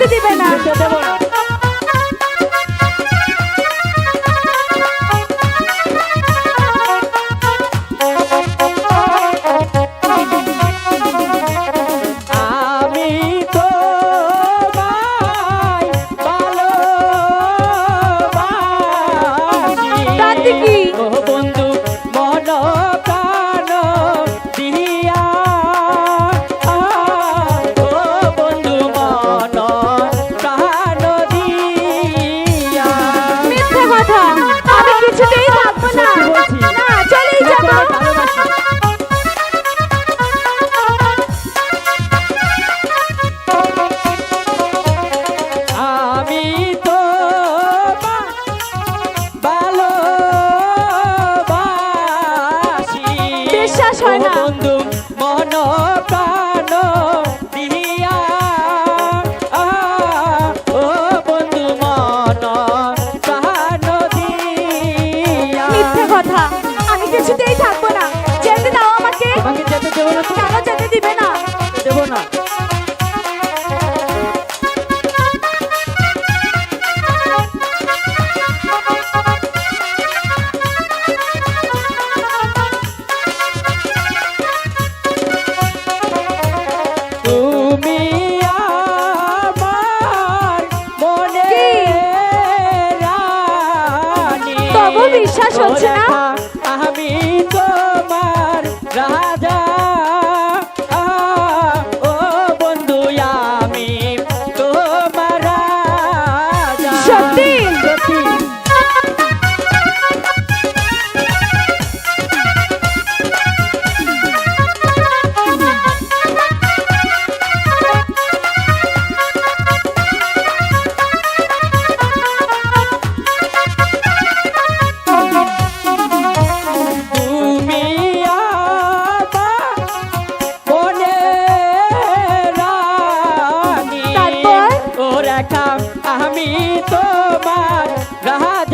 যেতে দেবে না। যেতে দেবো না হয় না। বন্ধু মন প্রাণ দিয়া ও বন্ধু মন প্রাণ দিয়া কথা। আমি কিছুতেই থাকব না। যেতে বিশ্বাস হচ্ছে না? আমি তো আমি তোমার রাহাত